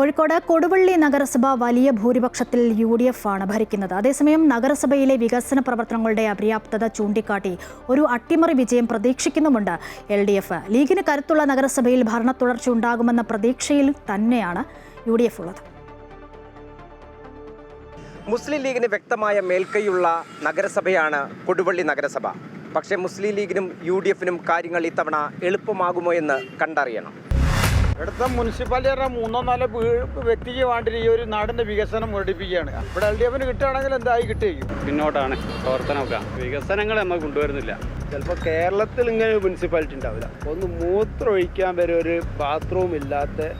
കോഴിക്കോട് കൊടുവള്ളി നഗരസഭ വലിയ ഭൂരിപക്ഷത്തിൽ യു ഡി എഫ് ആണ് ഭരിക്കുന്നത്. അതേസമയം നഗരസഭയിലെ വികസന പ്രവർത്തനങ്ങളുടെ അപര്യാപ്തത ചൂണ്ടിക്കാട്ടി ഒരു അട്ടിമറി വിജയം പ്രതീക്ഷിക്കുന്നുമുണ്ട് എൽ ഡി എഫ്. ലീഗിന് കരുത്തുള്ള നഗരസഭയിൽ ഭരണ തുടർച്ച ഉണ്ടാകുമെന്ന പ്രതീക്ഷയിൽ തന്നെയാണ് യു ഡി എഫ് ഉള്ളത്. മുസ്ലിം ലീഗിന് വ്യക്തമായ മേൽക്കൈയുള്ള നഗരസഭയാണ് കൊടുവള്ളി നഗരസഭ. പക്ഷേ മുസ്ലിം ലീഗിനും യു ഡി എഫിനും കാര്യങ്ങൾ ഇത്തവണ എളുപ്പമാകുമോ എന്ന് കണ്ടറിയണം. ഇവിടുത്തെ മുനിസിപ്പാലിറ്റിയുടെ മൂന്നോ നാലോ വ്യക്തിക്ക് വേണ്ടി ഈ ഒരു നാടിന്റെ വികസനം മുരടിപ്പിക്കുകയാണ്. ഇവിടെ എൽ ഡി എഫിന് കിട്ടുകയാണെങ്കിൽ എന്തായി കിട്ടിയേക്കും പിന്നോട്ടാണ് പ്രവർത്തനമൊക്കെ വികസനങ്ങൾ നമ്മൾ കൊണ്ടുവരുന്നില്ല. ചിലപ്പോൾ കേരളത്തിൽ ഇങ്ങനെ ഒരു മുനിസിപ്പാലിറ്റി ഉണ്ടാവില്ല. ഒന്ന് മൂത്രം ഒഴിക്കാൻ വരെ ഒരു ബാത്റൂം ഇല്ലാത്ത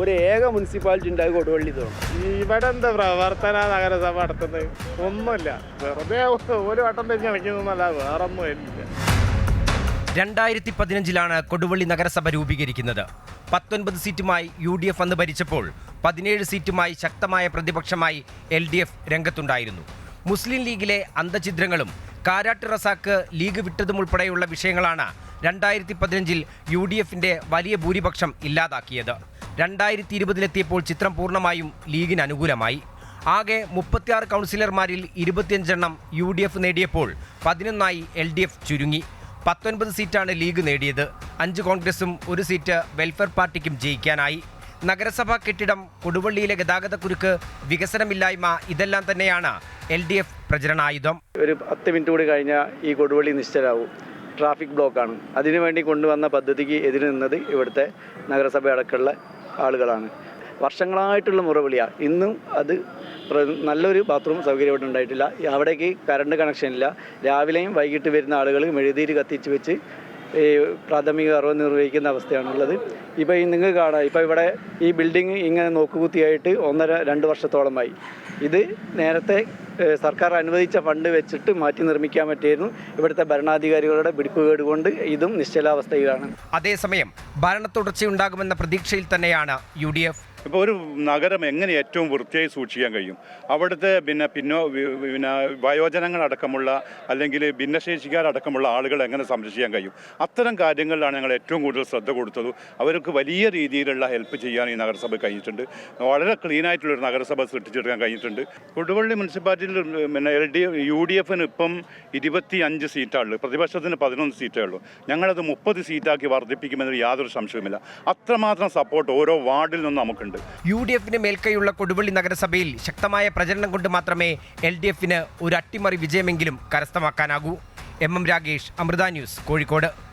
ഒരു ഏക മുനിസിപ്പാലിറ്റി ഉണ്ടായി കൊടുവള്ളി തോന്നും. ഇവിടെ എന്താ പ്രവർത്തന നഗരസഭ നടത്തുന്നത്? ഒന്നുമില്ല. വെറുതെ ഒരു വട്ടം തിരിഞ്ഞ് കളിക്കുന്നതല്ല വേറൊന്നും ഇല്ല രണ്ടായിരത്തി പതിനഞ്ചിലാണ് കൊടുവള്ളി നഗരസഭ രൂപീകരിക്കുന്നത്. പത്തൊൻപത് സീറ്റുമായി യു ഡി എഫ് അന്ന് ഭരിച്ചപ്പോൾ പതിനേഴ് സീറ്റുമായി ശക്തമായ പ്രതിപക്ഷമായി എൽ ഡി എഫ് രംഗത്തുണ്ടായിരുന്നു. മുസ്ലിം ലീഗിലെ അന്തഛിദ്രങ്ങളും കാരാട്ട് റസാക്ക് ലീഗ് വിട്ടതും ഉൾപ്പെടെയുള്ള വിഷയങ്ങളാണ് രണ്ടായിരത്തി പതിനഞ്ചിൽ യു ഡി എഫിന്റെ വലിയ ഭൂരിപക്ഷം ഇല്ലാതാക്കിയത്. രണ്ടായിരത്തി ഇരുപതിലെത്തിയപ്പോൾ ചിത്രം പൂർണമായും ലീഗിന് അനുകൂലമായി. ആകെ മുപ്പത്തിയാറ് കൗൺസിലർമാരിൽ ഇരുപത്തിയഞ്ചെണ്ണം യു ഡി എഫ് നേടിയപ്പോൾ പതിനൊന്നായി എൽ ഡി എഫ് ചുരുങ്ങി. പത്തൊൻപത് സീറ്റാണ് ലീഗ് നേടിയത്. അഞ്ച് കോൺഗ്രസും ഒരു സീറ്റ് വെൽഫെയർ പാർട്ടിക്കും ജയിക്കാനായി. നഗരസഭാ കെട്ടിടം കൊടുവള്ളിയിലെ ഗതാഗതക്കുരുക്ക് വികസനമില്ലായ്മ ഇതെല്ലാം തന്നെയാണ് എൽ ഡി എഫ് പ്രചരണായുധം. ഒരു പത്ത് മിനിറ്റ് കൂടി കഴിഞ്ഞാൽ ഈ കൊടുവള്ളി നിശ്ചലാവും ട്രാഫിക് ബ്ലോക്കാണ്. അതിനുവേണ്ടി കൊണ്ടുവന്ന പദ്ധതിക്ക് എതിര് നിന്നത് ഇവിടുത്തെ നഗരസഭ അടക്കമുള്ള ആളുകളാണ്. വർഷങ്ങളായിട്ടുള്ള മുറവിളിയാണ് ഇന്നും അത് നല്ലൊരു ബാത്റൂം സൗകര്യം ഇവിടെ ഉണ്ടായിട്ടില്ല. അവിടേക്ക് കറണ്ട് കണക്ഷൻ ഇല്ല. രാവിലെയും വൈകിട്ട് വരുന്ന ആളുകൾ മെഴുതിരി കത്തിച്ച് വെച്ച് ഈ പ്രാഥമിക അറിവ് നിർവഹിക്കുന്ന അവസ്ഥയാണുള്ളത്. ഇപ്പോൾ നിങ്ങൾക്ക് കാണാം. ഇപ്പോൾ ഇവിടെ ഈ ബിൽഡിംഗ് ഇങ്ങനെ നോക്കുകുത്തിയായിട്ട് ഒന്നര രണ്ട് വർഷത്തോളമായി. ഇത് നേരത്തെ സർക്കാർ അനുവദിച്ച ഫണ്ട് വെച്ചിട്ട് മാറ്റി നിർമ്മിക്കാൻ പറ്റിയിരുന്നു. ഇവിടുത്തെ ഭരണാധികാരികളുടെ പിടിപ്പുകേട് കൊണ്ട് ഇതും നിശ്ചലാവസ്ഥയിലാണ്. അതേസമയം ഭരണ തുടർച്ചയുണ്ടാകുമെന്ന പ്രതീക്ഷയിൽ തന്നെയാണ് യു ഇപ്പോൾ ഒരു നഗരം എങ്ങനെ ഏറ്റവും വൃത്തിയായി സൂക്ഷിക്കാൻ കഴിയും? അവിടുത്തെ പിന്നെ പിന്നോ പിന്നെ വയോജനങ്ങളടക്കമുള്ള അല്ലെങ്കിൽ ഭിന്നശേഷിക്കാരടക്കമുള്ള ആളുകൾ എങ്ങനെ സംരക്ഷിക്കാൻ കഴിയും? അത്തരം കാര്യങ്ങളിലാണ് ഞങ്ങൾ ഏറ്റവും കൂടുതൽ ശ്രദ്ധ കൊടുത്തത്. അവർക്ക് വലിയ രീതിയിലുള്ള ഹെൽപ്പ് ചെയ്യാൻ ഈ നഗരസഭ കഴിഞ്ഞിട്ടുണ്ട്. വളരെ ക്ലീൻ ആയിട്ടുള്ളൊരു നഗരസഭ സൃഷ്ടിച്ചെടുക്കാൻ കഴിഞ്ഞിട്ടുണ്ട്. കൊടുവള്ളി മുനിസിപ്പാലിറ്റിയിൽ പിന്നെ എൽ ഡി യു ഡി എഫിന് ഇപ്പം ഇരുപത്തി അഞ്ച് സീറ്റാണുള്ളൂ പ്രതിപക്ഷത്തിന് പതിനൊന്ന് സീറ്റേ ഉള്ളൂ. ഞങ്ങളത് മുപ്പത് സീറ്റാക്കി വർദ്ധിപ്പിക്കുമെന്നൊരു യാതൊരു സംശയവുമില്ല. അത്രമാത്രം സപ്പോർട്ട് ഓരോ വാർഡിൽ നിന്നും നമുക്കുണ്ട്. യു ഡി എഫിന് മേൽക്കൈയുള്ള കൊടുവള്ളി നഗരസഭയിൽ ശക്തമായ പ്രചരണം കൊണ്ട് മാത്രമേ എൽ ഡി എഫിന് ഒരു അട്ടിമറി വിജയമെങ്കിലും കരസ്ഥമാക്കാനാകൂ. M M Ragesh Amrita news Kozhikode.